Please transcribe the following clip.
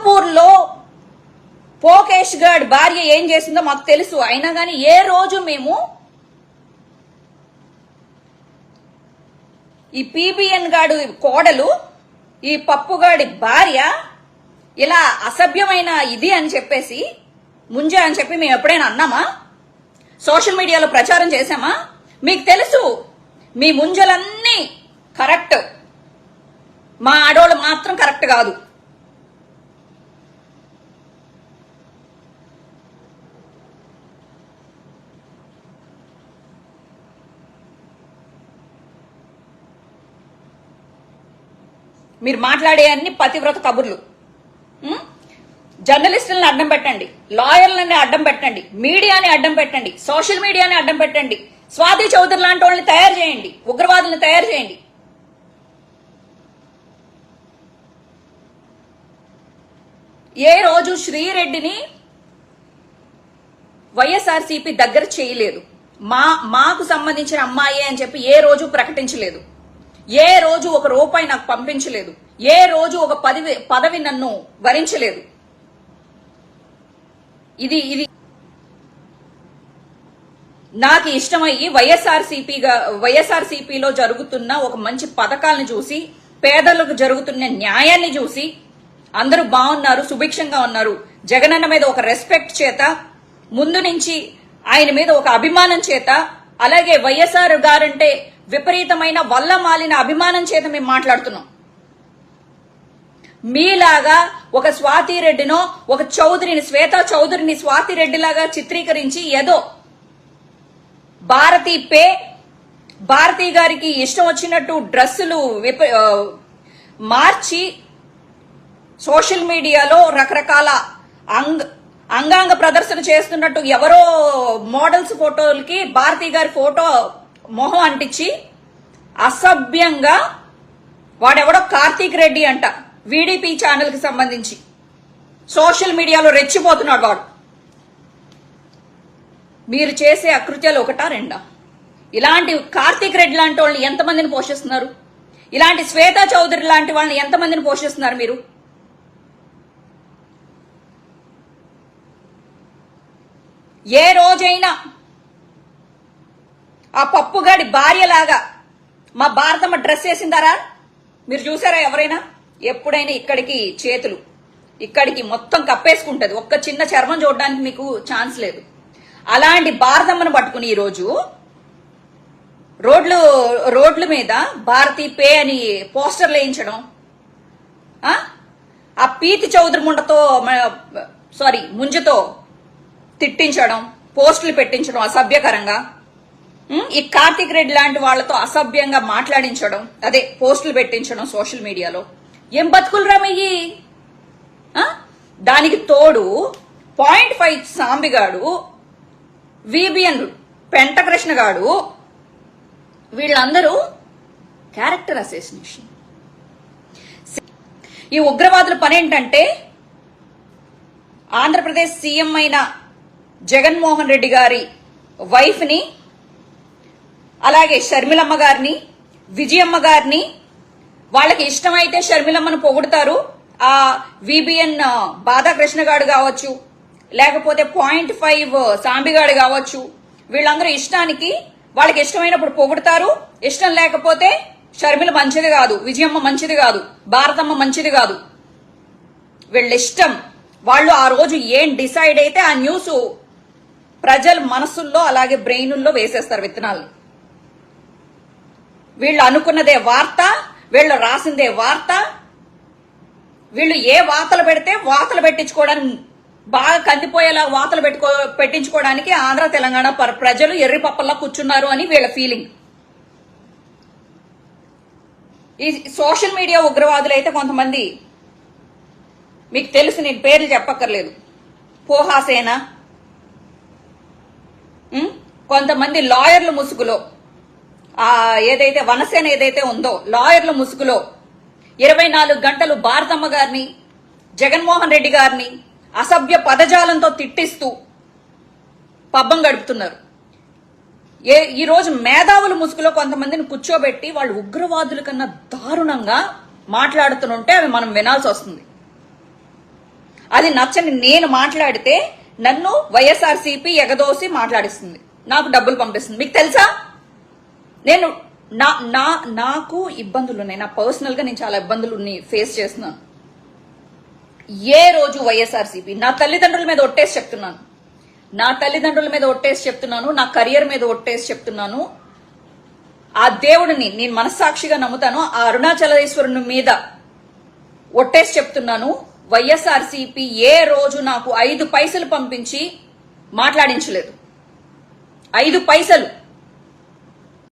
సింగపూర్లో పోకేష్ గాడ్ భార్య ఏం చేసిందో మాకు తెలుసు. అయినా కానీ ఏ రోజు మేము ఈ పీబీఎన్ గాడు కోడలు ఈ పప్పుగాడి భార్య ఇలా అసభ్యమైన ఇది అని చెప్పేసి ముంజ అని చెప్పి మేము ఎప్పుడైనా అన్నామా? సోషల్ మీడియాలో ప్రచారం చేశామా? మీకు తెలుసు మీ ముంజలన్నీ కరెక్ట్. మా ఆడోళ్ళు మాత్రం కరెక్ట్ కాదు. మీరు మాట్లాడే అన్ని పతివ్రత కబుర్లు. జర్నలిస్టులను అడ్డం పెట్టండి. లాయర్లని అడ్డం పెట్టండి. మీడియాని అడ్డం పెట్టండి. సోషల్ మీడియాని అడ్డం పెట్టండి. స్వాతి చౌదరి లాంటి వాళ్ళని తయారు చేయండి. ఉగ్రవాదులను తయారు చేయండి. ఏ రోజు శ్రీరెడ్డిని వైఎస్ఆర్సీపీ దగ్గర చేయలేదు. మా మాకు సంబంధించిన అమ్మాయి అని చెప్పి ఏ రోజు ప్రకటించలేదు. ఏ రోజు ఒక రూపాయి నాకు పంపించలేదు. ఏ రోజు ఒక పదవి పదవి నన్ను వరించలేదు. ఇది ఇది నాకు ఇష్టమయ్యి వైఎస్ఆర్సీపీగా వైఎస్ఆర్సీపీలో జరుగుతున్న ఒక మంచి పథకాలను చూసి పేదలకు జరుగుతున్న న్యాయాన్ని చూసి అందరూ బాగున్నారు సుభిక్షంగా ఉన్నారు. జగనన్న మీద ఒక రెస్పెక్ట్ చేత ముందు నుంచి ఆయన మీద ఒక అభిమానం చేత అలాగే వైఎస్ఆర్ గారంటే విపరీతమైన వల్ల మాలిన అభిమానం చేత మేము మాట్లాడుతున్నాం. మీలాగా ఒక స్వాతి రెడ్డినో ఒక చౌదరిని శ్వేత చౌదరిని స్వాతి రెడ్డిలాగా చిత్రీకరించి ఏదో భారతీ పే భారతి గారికి ఇష్టం వచ్చినట్టు డ్రెస్సులు విప- మార్చి సోషల్ మీడియాలో రకరకాల అంగ అంగాంగ ప్రదర్శన చేస్తున్నట్టు ఎవరో మోడల్స్ ఫోటోలకి భారతి గారి ఫోటో మొహం అంటించి అసభ్యంగా వాడెవడో కార్తీక్ రెడ్డి అంట వీడిపి ఛానల్కి సంబంధించి. సోషల్ మీడియాలో రెచ్చిపోతున్నాడు వాడు. మీరు చేసే అకృత్యాలు ఒకటా రెండా? ఇలాంటి కార్తీక్ రెడ్డి లాంటి వాళ్ళని ఎంతమందిని పోషిస్తున్నారు? ఇలాంటి శ్వేతా చౌదరి లాంటి వాళ్ళని ఎంతమందిని పోషిస్తున్నారు మీరు? ఏ రోజైనా ఆ పప్పుగాడి భార్యలాగా మా భారతమ్మ డ్రెస్ వేసిందారా? మీరు చూసారా ఎవరైనా? ఎప్పుడైనా ఇక్కడికి చేతులు ఇక్కడికి మొత్తం కప్పేసుకుంటది. ఒక్క చిన్న చర్మం చూడడానికి మీకు ఛాన్స్ లేదు. అలాంటి భారతమ్మను పట్టుకుని ఈరోజు రోడ్లు రోడ్ల మీద భారతీ పే అని పోస్టర్లు వేయించడం ఆ? పీతి చౌదరి ముండతో సారీ ముంజతో తిట్టించడం పోస్టులు పెట్టించడం అసభ్యకరంగా. ఈ కార్తిక్ రెడ్డి లాంటి వాళ్ళతో అసభ్యంగా మాట్లాడించడం అదే పోస్టులు పెట్టించడం సోషల్ మీడియాలో. ఏం బతుకులు రమయ్యి? దానికి తోడు పాయింట్ ఫైవ్ సాంబిగాడు విబిఎన్ పెంటకృష్ణ గాడు వీళ్ళందరూ క్యారెక్టర్ అసోసినేషన్. ఈ ఉగ్రవాదుల పని ఏంటంటే ఆంధ్రప్రదేశ్ సీఎం అయిన జగన్మోహన్ రెడ్డి గారి వైఫ్ని అలాగే షర్మిలమ్మ గారిని విజయమ్మ గారిని వాళ్ళకి ఇష్టమైతే షర్మిలమ్మను పొగుడతారు. ఆ విబిఎన్ బాధాకృష్ణ గారు కావచ్చు లేకపోతే పాయింట్ ఫైవ్ సాంబిగాడు కావచ్చు వీళ్ళందరూ ఇష్టానికి వాళ్ళకి ఇష్టమైనప్పుడు పొగుడతారు. ఇష్టం లేకపోతే షర్మిల మంచిది కాదు విజయమ్మ మంచిది కాదు భారతమ్మ మంచిది కాదు. వీళ్ళ ఇష్టం వాళ్ళు ఆ రోజు ఏం డిసైడ్ అయితే ఆ న్యూస్ ప్రజల మనసుల్లో అలాగే బ్రెయినుల్లో వేసేస్తారు విత్తనాలు. వీళ్ళు అనుకున్నదే వార్త వీళ్ళు రాసిందే వార్త. వీళ్ళు ఏ వార్తలు పెడితే వార్తలు పెట్టించుకోవడానికి బాగా కందిపోయేలా వార్తలు పెట్టుకో పెట్టించుకోవడానికి ఆంధ్ర తెలంగాణ ప్రజలు ఎర్రి పప్పల్లా కూర్చున్నారు అని వీళ్ళ ఫీలింగ్. ఈ సోషల్ మీడియా ఉగ్రవాదులు అయితే కొంతమంది మీకు తెలుసు నేను పేర్లు చెప్పక్కర్లేదు. పోహాసేన కొంతమంది లాయర్లు ముసుగులో. ఏదైతే వనసేన ఏదైతే ఉందో లాయర్ల ముసుగులో ఇరవై నాలుగు గంటలు భారతమ్మ గారిని జగన్మోహన్ రెడ్డి గారిని అసభ్య పదజాలంతో తిట్టిస్తూ పబ్బం గడుపుతున్నారు. ఏ ఈరోజు మేధావుల ముసుగులో కొంతమందిని కూర్చోబెట్టి వాళ్ళు ఉగ్రవాదుల కన్నా దారుణంగా మాట్లాడుతుంటే అవి మనం వినాల్సి వస్తుంది. అది నచ్చని నేను మాట్లాడితే నన్ను వైఎస్ఆర్సీపీ ఎగదోసి మాట్లాడిస్తుంది. నాకు డబ్బులు పంపిస్తుంది. మీకు తెలుసా? నేను నా నా నాకు ఇబ్బందులు ఉన్నాయి నా పర్సనల్గా నేను చాలా ఇబ్బందులు ఫేస్ చేస్తున్నాను. ఏ రోజు వైఎస్ఆర్సీపీ నా తల్లిదండ్రుల మీద ఒట్టేసి చెప్తున్నాను. నా తల్లిదండ్రుల మీద ఒట్టేసి చెప్తున్నాను నా కెరియర్ మీద ఒట్టేసి చెప్తున్నాను. ఆ దేవుడిని నేను మనస్సాక్షిగా నమ్ముతాను. ఆ అరుణాచలేశ్వరుని మీద ఒట్టేసి చెప్తున్నాను. వైఎస్ఆర్సీపీ ఏ రోజు నాకు ఐదు పైసలు పంపించి మాట్లాడించలేదు. ఐదు పైసలు.